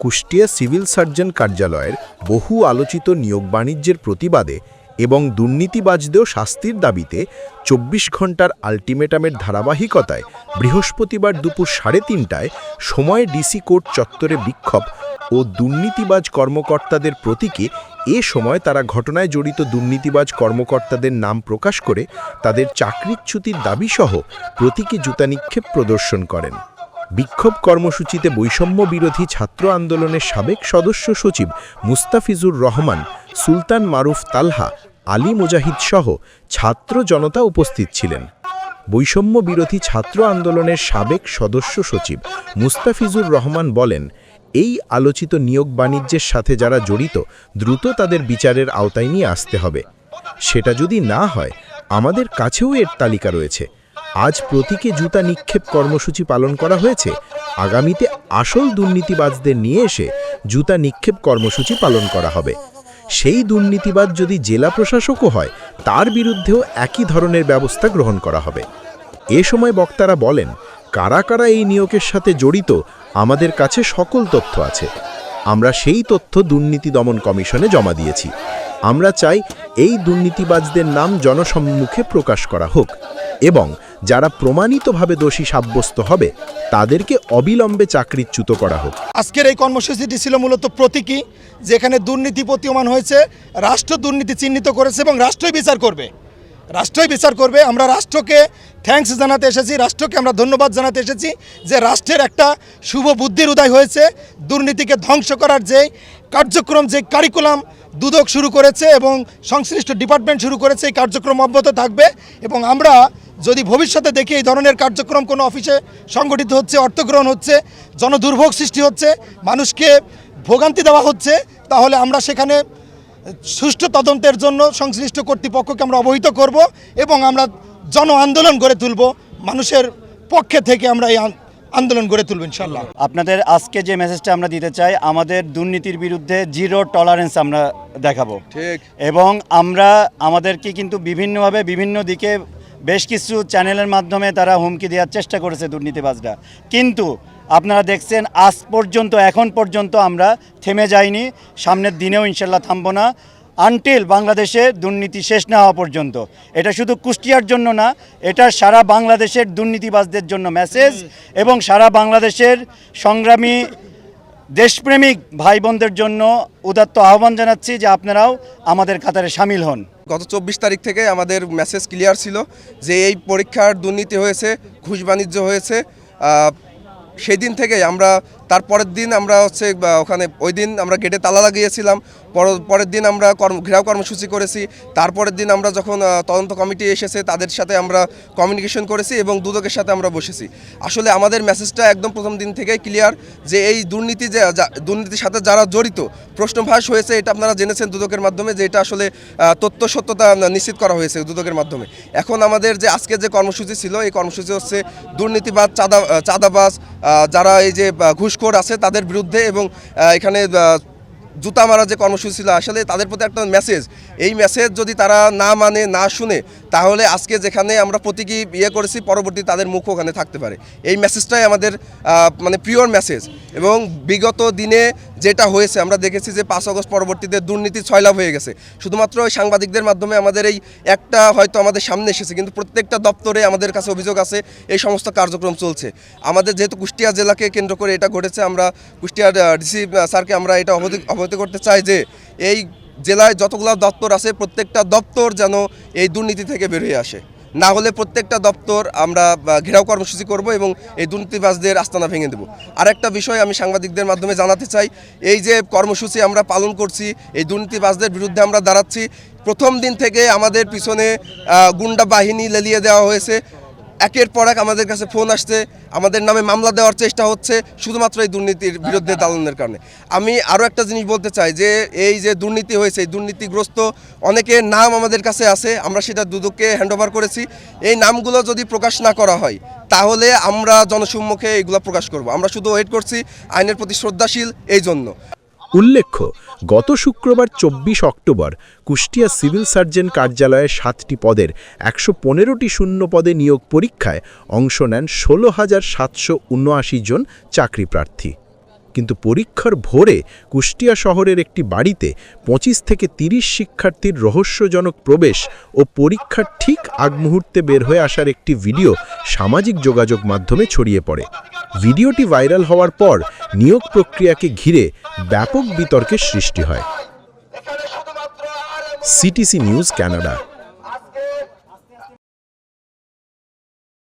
Kushtia civil surgeon কার্যালয়ের বহু আলোচিত নিয়োগ বাণিজ্যের প্রতিবাদে এবং দুর্নীতিবাজদেও শাস্তির দাবিতে চব্বিশ ঘণ্টার আলটিমেটামের ধারাবাহিকতায় বৃহস্পতিবার দুপুর সাড়ে তিনটায় সময় ডিসি কোর্ট চত্বরে বিক্ষোভ ও দুর্নীতিবাজ কর্মকর্তাদের প্রতীকে এ সময় তারা ঘটনায় জড়িত দুর্নীতিবাজ কর্মকর্তাদের নাম প্রকাশ করে তাদের চাকরিচ্যুতির দাবিসহ প্রতীকী জুতা নিক্ষেপ প্রদর্শন করেন। বিক্ষোভ কর্মসূচিতে বৈষম্য বিরোধী ছাত্র আন্দোলনের সাবেক সদস্য সচিব মুস্তাফিজুর রহমান, সুলতান মারুফ তালহা আলী মুজাহিদ সহ ছাত্র জনতা উপস্থিত ছিলেন। বৈষম্য বিরোধী ছাত্র আন্দোলনের সাবেক সদস্য সচিব মুস্তাফিজুর রহমান বলেন, এই আলোচিত নিয়োগ বাণিজ্যের সাথে যারা জড়িত, দ্রুত তাদের বিচারের আওতায় নিয়ে আসতে হবে। সেটা যদি না হয়, আমাদের কাছেও এর তালিকা রয়েছে। আজ প্রতীকে জুতা নিক্ষেপ কর্মসূচি পালন করা হয়েছে। আগামীতে আসল দুর্নীতিবাজদের নিয়ে এসে জুতা নিক্ষেপ কর্মসূচি পালন করা হবে। সেই দুর্নীতিবাদ যদি জেলা প্রশাসকও হয়, তার বিরুদ্ধেও একই ধরনের ব্যবস্থা গ্রহণ করা হবে। এ সময় বক্তারা বলেন, কারা কারা এই নিয়োগের সাথে জড়িত, আমাদের কাছে সকল তথ্য আছে। আমরা সেই তথ্য দুর্নীতি দমন কমিশনে জমা দিয়েছি। আমরা চাই এই দুর্নীতিবাজদের নাম জনসম্মুখে প্রকাশ করা হোক এবং যারা প্রমাণিতভাবে দোষী সাব্যস্ত হবে, তাদেরকে অবিলম্বে চাকরিচ্যুত করা হোক। আজকের এই কর্মসূচিটি ছিল মূলত প্রতীকী, যেখানে দুর্নীতি প্রতীয়মান হয়েছে, রাষ্ট্র দুর্নীতি চিহ্নিত করেছে এবং রাষ্ট্রই বিচার করবে। রাষ্ট্রই বিচার করবে, আমরা রাষ্ট্রকে থ্যাঙ্কস জানাতে এসেছি, রাষ্ট্রকে আমরা ধন্যবাদ জানাতে এসেছি যে রাষ্ট্রের একটা শুভ বুদ্ধির উদয় হয়েছে, দুর্নীতিকে ধ্বংস করার যে কার্যক্রম, যে কারিকুলাম দুদক শুরু করেছে এবং সংশ্লিষ্ট ডিপার্টমেন্ট শুরু করেছে, এই কার্যক্রম অব্যাহত থাকবে। এবং আমরা যদি ভবিষ্যতে দেখি এই ধরনের কার্যক্রম কোনো অফিসে সংগঠিত হচ্ছে, অর্থগ্রহণ হচ্ছে, জনদুর্ভোগ সৃষ্টি হচ্ছে, মানুষকে ভোগান্তি দেওয়া হচ্ছে, তাহলে আমরা সেখানে সুষ্ঠু তদন্তের জন্য সংশ্লিষ্ট কর্তৃপক্ষকে আমরা অবহিত করব এবং আমরা জন আন্দোলন গড়ে তুলব, মানুষের পক্ষে থেকে আমরা এই আন্দোলন গড়ে তুলব ইনশাল্লাহ আপনাদের আজকে যে মেসেজটা আমরা দিতে চাই আমাদের দুর্নীতির বিরুদ্ধে জিরো টলারেন্স আমরা দেখাবো। ঠিক। এবং আমরা আমাদেরকে কিন্তু বিভিন্নভাবে বিভিন্ন দিকে বেশ কিছু চ্যানেলের মাধ্যমে তারা হুমকি দেওয়ার চেষ্টা করেছে দুর্নীতিবাজরা। কিন্তু আপনারা দেখছেন আজ পর্যন্ত এখন পর্যন্ত আমরা থেমে যাইনি। সামনের দিনেও ইনশাল্লাহ থামবো না। আনটিল বাংলাদেশে দুর্নীতি শেষ না হওয়া পর্যন্ত। এটা শুধু কুষ্টিয়ার জন্য না, এটা সারা বাংলাদেশের দুর্নীতিবাজদের জন্য মেসেজ এবং সারা বাংলাদেশের সংগ্রামী দেশপ্রেমিক ভাই বোনদের জন্য উদাত্ত আহ্বান জানাচ্ছি যে আপনারাও আমাদের কাতারে সামিল হন। গত চব্বিশ তারিখ থেকে আমাদের মেসেজ ক্লিয়ার ছিল যে এই পরীক্ষার দুর্নীতি হয়েছে, ঘুষ বাণিজ্য হয়েছে। সেদিন থেকেই আমরা তার পরের দিন আমরা হচ্ছে ওখানে ওই দিন আমরা গেটে তালা লাগিয়েছিলাম পর- পরের দিন আমরা কর্ম ঘেরাও কর্মসূচি করেছি তারপরের দিন আমরা যখন তদন্ত কমিটি এসেছে তাদের সাথে আমরা কমিউনিকেশন করেছি এবং দুদকের সাথে আমরা বসেছি। আসলে আমাদের মেসেজটা একদম প্রথম দিন থেকেই ক্লিয়ার যে এই দুর্নীতি যে দুর্নীতির সাথে যারা জড়িত প্রশ্নভাস হয়েছে এটা আপনারা জেনেছেন দুদকের মাধ্যমে যে এটা আসলে তথ্য সত্যতা নিশ্চিত করা হয়েছে দুদকের মাধ্যমে। এখন আমাদের যে আজকে যে কর্মসূচি ছিল এই কর্মসূচি হচ্ছে দুর্নীতিবাদ চাঁদা চাঁদাবাজ যারা এই যে আহ, ঘুষখোর আছে তাদের বিরুদ্ধে এবং এখানে জুতা মারা যে কর্মসূচি ছিল, আসলে তাদের প্রতি একটা মেসেজ এই মেসেজ যদি তারা না মানে না শুনে, তাহলে আজকে যেখানে আমরা প্রতীকী ইয়ে করেছি, পরবর্তী তাদের মুখ ওখানে থাকতে পারে। এই মেসেজটাই আমাদের মানে প্রিয়র মেসেজ এবং বিগত দিনে যেটা হয়েছে, আমরা দেখেছি যে পাঁচ আগস্ট পরবর্তীতে দুর্নীতি ছয়লাভ হয়ে গেছে। শুধুমাত্র ওই সাংবাদিকদের মাধ্যমে আমাদের এই একটা হয়তো আমাদের সামনে এসেছে, কিন্তু প্রত্যেকটা দপ্তরে আমাদের কাছে অভিযোগ আছে, এই সমস্ত কার্যক্রম চলছে। আমাদের যেহেতু কুষ্টিয়া জেলাকে কেন্দ্র করে এটা ঘটেছে, আমরা কুষ্টিয়ার ডিসি স্যারকে আমরা এটা অবহিত অবহিত করতে চাই যে এই জেলায় যতগুলো দপ্তর আছে, প্রত্যেকটা দপ্তর যেন এই দুর্নীতি থেকে বেরিয়ে আসে। না হলে প্রত্যেকটা দপ্তর আমরা ঘেরাও কর্মসূচি করব এবং এই দুর্নীতিবাজদের আস্তানা ভেঙে দেব। আরেকটা বিষয় আমি সাংবাদিকদের মাধ্যমে জানাতে চাই, এই যে কর্মসূচি আমরা পালন করছি, এই দুর্নীতিবাজদের বিরুদ্ধে আমরা দাঁড়াচ্ছি। প্রথম দিন থেকে আমাদের পিছনে গুন্ডা বাহিনী লেলিয়ে দেওয়া হয়েছে। একের পর এক আমাদের কাছে ফোন আসছে, আমাদের নামে মামলা দেওয়ার চেষ্টা হচ্ছে শুধুমাত্র এই দুর্নীতির বিরুদ্ধে দালানের কারণে। আমি আরও একটা জিনিস বলতে চাই যে, এই যে দুর্নীতি হয়েছে, এই দুর্নীতিগ্রস্ত অনেকের নাম আমাদের কাছে আছে, আমরা সেটা দুদককে হ্যান্ডওভার করেছি। এই নামগুলো যদি প্রকাশ না করা হয়, তাহলে আমরা জনসম্মুখে এগুলো প্রকাশ করব। আমরা শুধু ওয়েট করছি আইনের প্রতি শ্রদ্ধাশীল এই জন্য। উল্লেখ্য, গত শুক্রবার চব্বিশ অক্টোবর কুষ্টিয়া সিভিল সার্জন কার্যালয়ে সাতটি পদের একশো পনেরোটি শূন্য পদে নিয়োগ পরীক্ষায় অংশ নেন ষোলো হাজার সাতশো উনআশি জন চাকরি প্রার্থী। কিন্তু পরীক্ষার ভোরে কুষ্টিয়া শহরের একটি বাড়িতে পঁচিশ থেকে ৩০ শিক্ষার্থীর রহস্যজনক প্রবেশ ও পরীক্ষার ঠিক আগ মুহূর্তে বের হয়ে আসার একটি ভিডিও সামাজিক যোগাযোগ মাধ্যমে ছড়িয়ে পড়ে। ভিডিওটি ভাইরাল হওয়ার পর নিয়োগ প্রক্রিয়াকে ঘিরে ব্যাপক বিতর্কের সৃষ্টি হয়। CTC news Canada